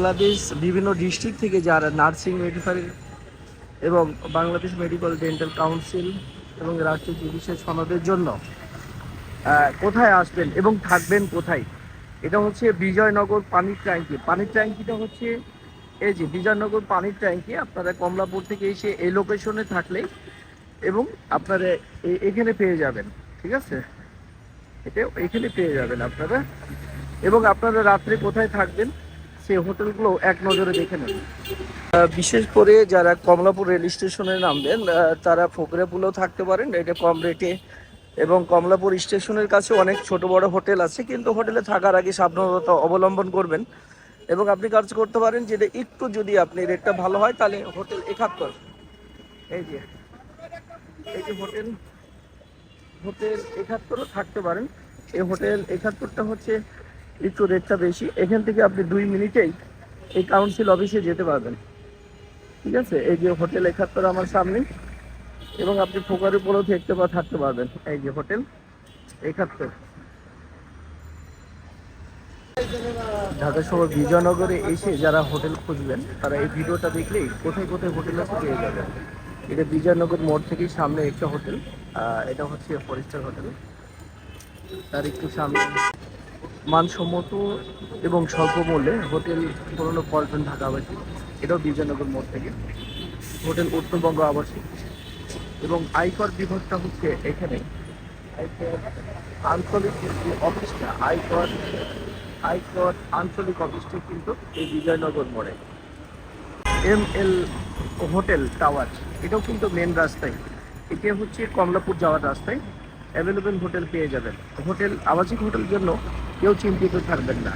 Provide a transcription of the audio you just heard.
বাংলাদেশ বিভিন্ন ডিস্ট্রিক্ট থেকে যারা নার্সিং মেডিকেল এবং বাংলাদেশ মেডিকেল ডেন্টাল কাউন্সিল এবং রাষ্ট্রীয় চিকিৎসা সনদের জন্য কোথায় আসবেন এবং থাকবেন কোথায়? এটা হচ্ছে বিজয়নগর পানির ট্যাঙ্কি। পানির ট্যাঙ্কিটা হচ্ছে, এই যে বিজয়নগর পানির ট্যাঙ্কি, আপনারা কমলাপুর থেকে এসে এই লোকেশনে থাকলেই এবং আপনারা এখানে পেয়ে যাবেন, ঠিক আছে? এটা এখানে পেয়ে যাবেন আপনারা। এবং আপনারা রাত্রে কোথায় থাকবেন? সেই হোটেলগুলো এক নজরে দেখে নেন বিশেষ করে যারা কমলাপুর রেল স্টেশনে নামবেন তারা ফকরেপুলেও থাকতে পারেন, এটা কম রেটে। এবং কমলাপুর স্টেশনের কাছে অনেক ছোট বড় হোটেল আছে, কিন্তু হোটেলে থাকার আগে সাবধানতা অবলম্বন করবেন। এবং আপনি কাজ করতে পারেন যেটা একটু যদি আপনি রেটটা ভালো হয়, তাহলে হোটেল একাত্তর এই যে এই যে হোটেল হোটেল একাত্তরও থাকতে পারেন। এই হোটেল একাত্তরটা হচ্ছে একটু রেটটা বেশি, এখান থেকে আপনি দুই মিনিটেই এই কাউন্সিল অফিসে যেতে পারবেন। ঠিক আছে? এই যে হোটেল একাত্তর আমার সামনে, এবং আপনি ফোকার উপরেও দেখতে পা থাকতে পারবেন। এই যে হোটেল একাত্তর। ঢাকা শহর বিজয়নগরে এসে যারা হোটেল খুঁজবেন, তারা এই ভিডিওটা দেখলেই কোথায় কোথায় হোটেল আছে পেয়ে যাবেন। এটা বিজয়নগর মোড় থেকেই সামনে একটা হোটেল এটা হচ্ছে ফরেস্টার হোটেল তার একটু সামনে মানসম্মত এবং স্বল্প মূল্যে হোটেল পুরনো পল্টন ঢাকা আবাসিক, এটাও বিজয়নগর মোড় থেকে। হোটেল উত্তরবঙ্গ আবাসিক এবং আয়কর বিভাগটা হচ্ছে এখানে। আঞ্চলিক যে অফিসটা, আয়কর আয়কর আঞ্চলিক অফিসটা কিন্তু এই বিজয়নগর মোড়ে। এম এল হোটেল টাওয়ার, এটাও কিন্তু মেন রাস্তায়। এটা হচ্ছে কমলাপুর যাওয়ার রাস্তায়। অ্যাভেলেবেল হোটেল পেয়ে যাবেন। হোটেল আবাসিক হোটেল জন্য কেউ চিন্তিত থাকবেন না।